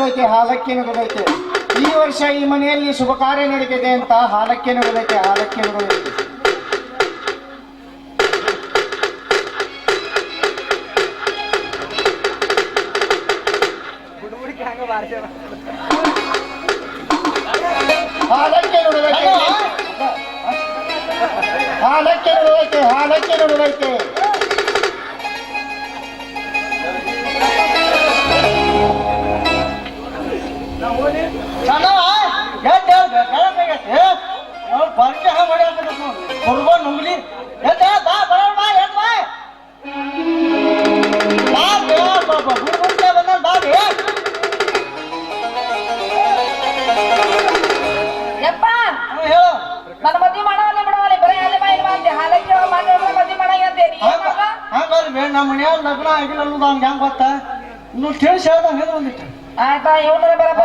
ಹಾಲಕ್ಕೆ ನುಡಿದೈತೆ ಈ ವರ್ಷ ಈ ಮನೆಯಲ್ಲಿ ಶುಭ ಕಾರ್ಯ ನಡೀತಿದೆ ಅಂತ ಹಾಲಕ್ಕೆ ನುಡಿದೈತೆ ಹಾಲಕ್ಕೆ ನುಡಿದೈತೆ ಹಾಲಕ್ಕೆ ನುಡಿದೈತೆ ಹಾಲಕ್ಕೆ ನುಡಿದೈತೆ ಹಾಲಕ್ಕೆ ನುಡಿದೈತೆ ಮದ್ವಿ ಮಾಡಂಗ ಅಂತೇನಿ ಏನ್ ಮಾಡ್ದ? ಹಂಗಲ್ಲ ಬೇ ನಮ್ಮ ಮನ್ಯಾಗ ಲಗ್ನ ಆಗಿಲ್ಲ ಅನ್ನೋದು ಹಂಗೆ ಹೆಂಗೆ ಗೊತ್ತಾ ನೀವು ತಿಳಿಸಿ ಹೇಳ್ದಂಗೆ ಏನು ಬಂದಿತ್ತು ಆಯ್ತಾ ಇವನು ಬರಪ್ಪ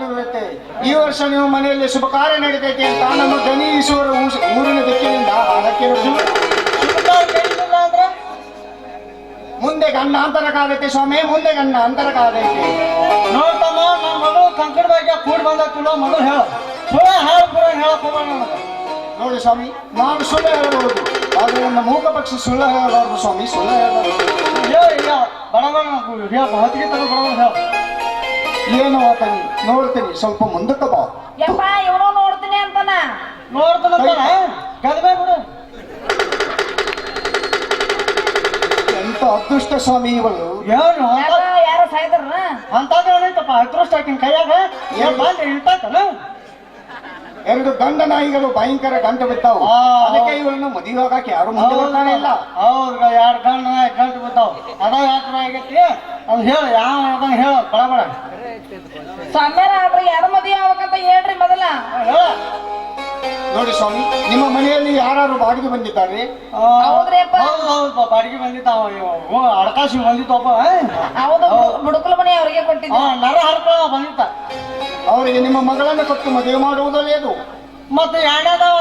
ನುಡಿದೈತೆ ಈ ವರ್ಷ ನೀವು ಮನೆಯಲ್ಲಿ ಶುಭ ಕಾರ್ಯ ನಡೀತೈತೆ ಅಂತ ನಮ್ಮ ದನಿ ಈಶ್ವರ ಊರಿನ ದಿಕ್ಕಿನಿಂದ ಅಂದ್ರೆ? ಮುಂದೆ ಗಂಡ ಕಾದೈತೆ ಸ್ವಾಮಿ ಮುಂದೆ ಗಂಡ ಕಾದೈತೆ ನೋಡ್ತಮ್ಮ ನನ್ನ ಮಗಳು ಕಂಕಡ ಬಗ್ಗೆ ಕೂಡಿ ಬಂದ ಮೊದಲು ಹೇಳು. ಸುಳ್ಳ ಹೇಳು ಪುರ ಹೇಳಕ್ ನೋಡಿ ಸ್ವಾಮಿ ನಾನು ಸುಳ್ಳು ಹೇಳಬಹುದು ಆದ್ರೆ ನನ್ನ ಮೂಕ ಪಕ್ಷಿ ಸುಳ್ಳು ಹೇಳಬಾರ್ದು ಸ್ವಾಮಿ ಸುಳ್ಳು ಹೇಳಬಾರ್ದು. ಹೇಳು ಬಡ ಬಡ ಹೇಳು ಹೊತ್ತಿಗೆ ತಗೋ ಬಡ ಹೇಳು ಏನು ಆತನಿ ನೋಡ್ತೀನಿ ಸ್ವಲ್ಪ ಮುಂದಕ್ಕೆ ಬಾ ಯಪ್ಪ, ಇವನು ನೋಡ್ತೀನಿ ಅಂತಾನ. ನೋಡ್ತಾನ ಗದ್ಬೆ ಬಿಡು ಎಂತ ಅದೃಷ್ಟ ಸ್ವಾಮಿ ಇವಳು ಏನು ಯಾರು ಸಾಯ್ತಾರ ಅಂತದ ಏನೈತಪ್ಪ ಅದೃಷ್ಟ ಆಕಿನ ಕೈಯಾಗ. ಏನ್ ಬಂದು ಇಳ್ತಾಕನ ಎರಡು ಗಂಡ ನಾಯಿಗಳು ಭಯಂಕರ ಗಂಟು ಬಿದ್ದಾವು. ಆ, ಅದಕ್ಕೆ ಇವಳನ್ನು ಮದುವೆ ಹೋಗಕ್ಕೆ ಯಾರು ಮುಂದೆ ಬರ್ತಾನೆ ಇಲ್ಲ. ಹೌದು ಯಾರು ಗಂಡ ಗಂಟು ಬಿದ್ದಾವ. ಅದ ಯಾತ್ರ ಆಗೈತಿ. ಅದು ಹೇಳು ಯಾವ ಅದನ್ನ ಹೇಳು ಬಡ ಬಡ. ಸ್ವಾಮ್ಯಾರ ಆದ್ರೆ ಯಾರು ಮದುವೆ ಆಗ್ಬೇಕಂತ ಹೇಳ್ರಿ ಮೊದಲ. ನೋಡಿ ಸ್ವಾಮಿ ನಿಮ್ಮ ಮನೆಯಲ್ಲಿ ಯಾರು ಬಾಡಿಗೆ ಬಂದಿದ್ದಾರೆ. ಹೌದು ಹೌದು ಬಾಡಿಗೆ ಬಂದಿದ್ದಾವ ಇವು ಅಡಕಾಶಿ ಬಂದಿತ್ತಪ್ಪ ಹೌದು ಬುಡುಕಲ ಮನೆ ಅವರಿಗೆ ಕೊಟ್ಟಿದ್ದ. ಕೊಟ್ಟಿದ್ದೆ ನರ ಹರ್ಕೊಳ ಬಂದಿತ್ತ ಅವರಿಗೆ ನಿಮ್ಮ ಮಗಳನ್ನು ಕೊಟ್ಟು ಮದುವೆ ಮಾಡುವುದಲ್ಲೇದು ಮತ್ತೆ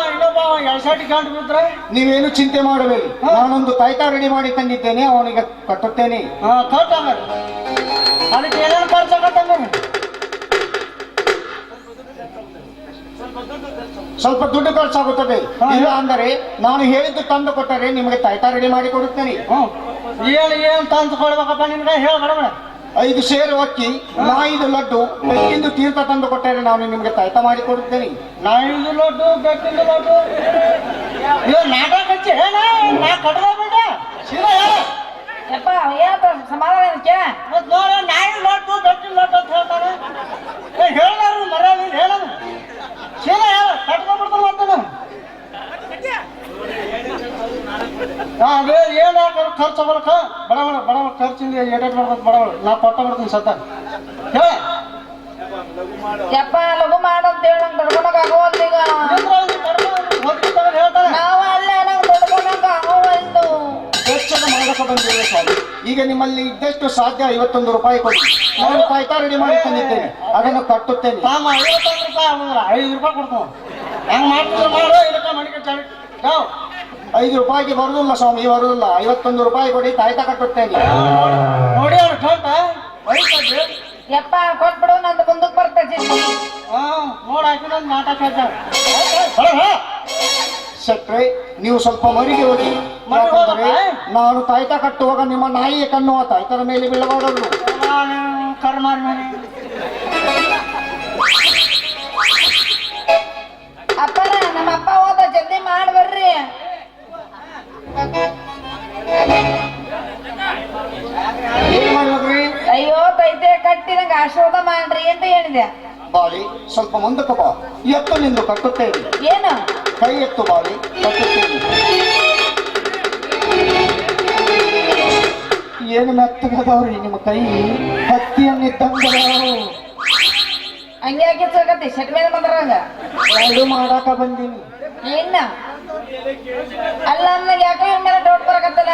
ಇನ್ನೊಬ್ಬ ಎಳ್ಸಟಿ ಗಂಟು ಬಿದ್ರೆ ನೀವೇನು ಚಿಂತೆ ಮಾಡಬೇಡಿ. ನಾನೊಂದು ತಾಯ್ತ ರೆಡಿ ಮಾಡಿ ತಂದಿದ್ದೇನೆ ಅವನಿಗೆ ಕಟ್ಟುತ್ತೇನೆ. ಹಾ ಅದಕ್ಕೆ ಏನೇನು ಖರ್ಚು ಕಟ್ಟಂಗ ಸ್ವಲ್ಪ ದುಡ್ಡು ಖರ್ಚಾಗುತ್ತದೆ. ಇಲ್ಲ ಅಂದರೆ ನಾನು ಹೇಳಿದ್ದು ತಂದು ಕೊಟ್ಟರೆ ನಿಮಗೆ ತಾಯ್ತ ರೆಡಿ ಮಾಡಿ ಕೊಡುತ್ತೇನೆ. ಏನು ಏನು ತಂದು ಕೊಡ್ಬೇಕಪ್ಪ ನಿನ್ಗೆ. ಹೇಳ ಐದು ಸೇರು ಅಕ್ಕಿ ನಾಯಿದು ಲಡ್ಡು ಬೆಕ್ಕಿಂದು ತೀರ್ಥ ತಂದು ಕೊಟ್ಟರೆ ನಾನು ನಿಮಗೆ ತಾಯ್ತ ಮಾಡಿ ಕೊಡುತ್ತೇನೆ. ನಾಯಿದು ಲಡ್ಡು ಬೆಕ್ಕಿಂದ ಲಡ್ಡು. ಇವ್ರು ನಾಟಕ ಹಚ್ಚಿ ನಾ ಕಟ್ಟದ ಬಿಡ ಹೇಳ ಯಪ್ಪ ಏನಂತ ಸಮಾಧಾನ ಇದಕ್ಕೆ? ಮತ್ ನೋಡ ನಾಯಿ ಲಡ್ಡು ಬೆಕ್ಕಿನ ಲಡ್ಡು ಅಂತ ಹೇಳ್ತಾನೆ. ಏ ಹೇಳಾರು ಮರ್ಯಾದೆ ಹೇಳ ಸೀದಾ ಹೇಳ ಕಟ್ಕೊಂಡ್ಬಿಡ್ತಾನೆ ಮಾಡ್ತಾನೆ ಅದೇ ಏನು ಖರ್ಚು ಬರಕ ಬಡವಳ ಏಟೇಟ್ ಮಾಡ್ಬೇಕು ಬಡವಳ ನಾ ಕೊಟ್ಟ ಬಿಡ್ತೀನಿ ಸತ್ತ. ಹೇಳ. ಯಪ್ಪ ಲಘು ಮಾಡಂತ ತಡ್ಕೊಳಕ್ ಆಗೋವಲ್ದು ಈಗ. ನಾವು ನಾವ ಅಲ್ಲೇ ನಂಗೆ ತಡ್ಕೊಳಕ್ ಆಗೋವಲ್ದು. ವೆಚ್ಚದ ಮಾಡಕ ಬಂದಿದೆ ಸ್ವಾಮಿ ಈಗ ನಿಮ್ಮಲ್ಲಿ ಇದ್ದಷ್ಟು ಸಾಧ್ಯ ಐವತ್ತೊಂದು ರೂಪಾಯಿ ಕೊಡಿ. ನಾನು ತಾಯ್ತ ರೆಡಿ ಮಾಡಿ ತಂದಿದ್ದೇನೆ. ಅದನ್ನು ಕಟ್ಟುತ್ತೇನೆ. ತಾಮ ಐವತ್ತೊಂದು ರೂಪಾಯಿ ಐದು ರೂಪಾಯಿ ಕೊಡ್ತಾವ ಹೆಂಗ್ ಮಾಡ್ತಿದ್ರೆ ಮಾಡೋ ಇದಕ್ಕೆ ಮಡಿಕೆ ಐದು ರೂಪಾಯಿಗೆ ಬರುದಿಲ್ಲ ಸ್ವಾಮಿ ಬರುದಿಲ್ಲ. ಐವತ್ತೊಂದು ರೂಪಾಯಿ ಕೊಡಿ ತಾಯ್ತ ಕಟ್ಟುತ್ತೇನೆ. ನೋಡಿ ಅವ್ರು ಟೋಟ ವಯಸ್ಸಾಗಿ? ಯಪ್ಪ ಕೊಟ್ಬಿಡು ನಂದು ಮುಂದಕ್ಕೆ ಬರ್ತೈತಿ ಹಾ ನೋಡ್ ಹಾಕಿದ ನಾಟಕ ನೀವು ಸ್ವಲ್ಪ ಮರಿಗೆ ಹೋಗಿ. ಯಾಕಂದರೆ? ನಾನು ತಾಯ್ತ ಕಟ್ಟುವಾಗ ನಿಮ್ಮ ನಾಯಿಯ ಕಣ್ಣು ಆ ತಾಯ್ತರ ಮೇಲೆ ಬೀಳಬಾರದು. ನಾನು ಕರ್ಮಾರಿ ಮನೆ. ಕಟ್ಟಿ ನಂಗೆ ಆಶೀರ್ವಾದ ಮಾಡ್ರಿ ಅಂತ ಹೇಳಿದೆ. ಬಾಲಿ ಸ್ವಲ್ಪ ಮುಂದಕ್ಕೆ ಬಾ. ಎತ್ತು ನಿಂದು ಕಟ್ಟುತ್ತೇನೆ. ಏನು? ಕೈ ಎತ್ತು ಬಾಲಿ ಕಟ್ಟುತ್ತೇನೆ. ಏನು ಮೆತ್ತಗದವ್ರಿ ನಿಮ್ಮ ಕೈ? ಹತ್ತಿಯನ್ನಿದ್ದಂಗ ಹಂಗೆ ಹಾಕಿ ಸಿಗತ್ತಿ ಶೆಟ್ ಮೇಲೆ ಬಂದ್ರಂಗ ಎರಡು ಮಾಡಾಕ ಬಂದೀನಿ. ಏನ? ಅಲ್ಲ ನನಗೆ ಯಾಕೆ ಇವ್ನ ಮೇಲೆ ಡೌಟ್ ಬರಕತ್ತಲ್ಲ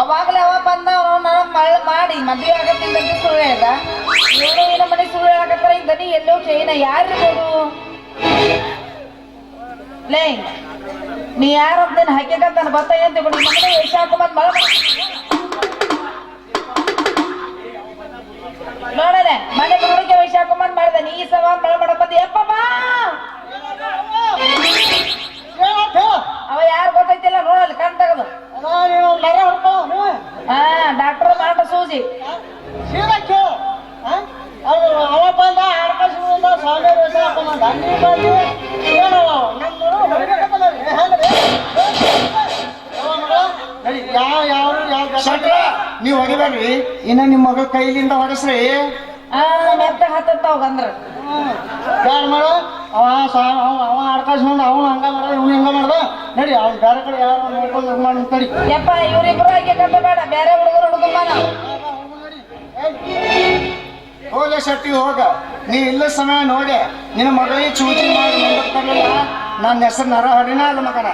ಅವಾಗಲೇ ಅವ ಬಂದವನು ಮಳ್ಳ ಮಾಡಿ, ಮದುವೆ ಆಗತ್ತೆ ಅಂತ ಸುಳ್ಳು ಹೇಳ್ದ? ಏನೋ ಏನೋ ಮನೆ ಸುಳ್ಳು ಹೇಳಕತ್ತಾರ ಈ ದನಿ ಎಲ್ಲೋ ಚೈನ ಯಾರಿರ್ಬೋದು ಲೇ, ನೀ ಯಾರ ನಾನು ಹಾಕಿಕಂತಾನ ಬತ್ತ ಏನ್ ತಗೊಂಡು ಮನೆ ಎಷ್ಟು ಮತ್ತೆ ಮಳ ಸೂಜಿ ಸೀದಾ ಕೇಳು ಆ? ಅವ್ನು ಅವ ಬಂದ. ಆಡ್ಕಾಸಿ ಬಂದ ಸ್ವಾಮಿ ವೇಷ ಹಾಕೊಂಬಂದ ನೀ ಬಂದು ಏನವ ನಮ್ಮ ಹೊಡಿಬೇಕಂತಲ್ಲ ಹೆಂಗ್ರಿ ನಡಿ. ಯಾವ ಯಾವ ಯಾವ ಶಟ್ರ ನೀವು ಹೊಡಿಬೇಡ್ರಿ. ಇನ್ನ ನಿಮ್ಮ ಮಗ ಕೈಲಿಂದ ಹೊಡೆಸ್ರಿ. ಆ ಮೆತ್ತ ಹತ್ತತ್ತಾವ ಅಂದ್ರ ಯಾರು ಮಾಡ ಅವ ಸಾ ಅವ ಅವ ಆಡ್ಕಾಸ್ಕೊಂಡು ಅವನು ಹಂಗ ಮಾಡ ಇವ್ನು ಹಿಂಗ ಮಾಡ್ದ. ನಡಿ ಅವ್ನು ಬೇರೆ ಕಡೆ ಯಾರು ನೋಡ್ಕೊಂಡು ಮಾಡಿ ಯಪ್ಪ ಇವ್ರಿಬ್ರು ಹಾಕಿ ಬೇಡ. ಬೇರೆ ಹುಡುಗರು ಹುಡುಗಮ್ಮ ನಾವು ಹೋಗ ಶೆಟ್ಟಿ, ಹೋಗ. ನೀ ಇಲ್ಲ ಸಮಯ ನೋಡಿ. ನಿನ್ನ ಮಗಳಿಗೆ ಚೂಚಿ ಮಾಡಿ ನನ್ನ ಹೆಸರು ನರ ಹರಿನ ಅಲ್ಲ ಮಗನ.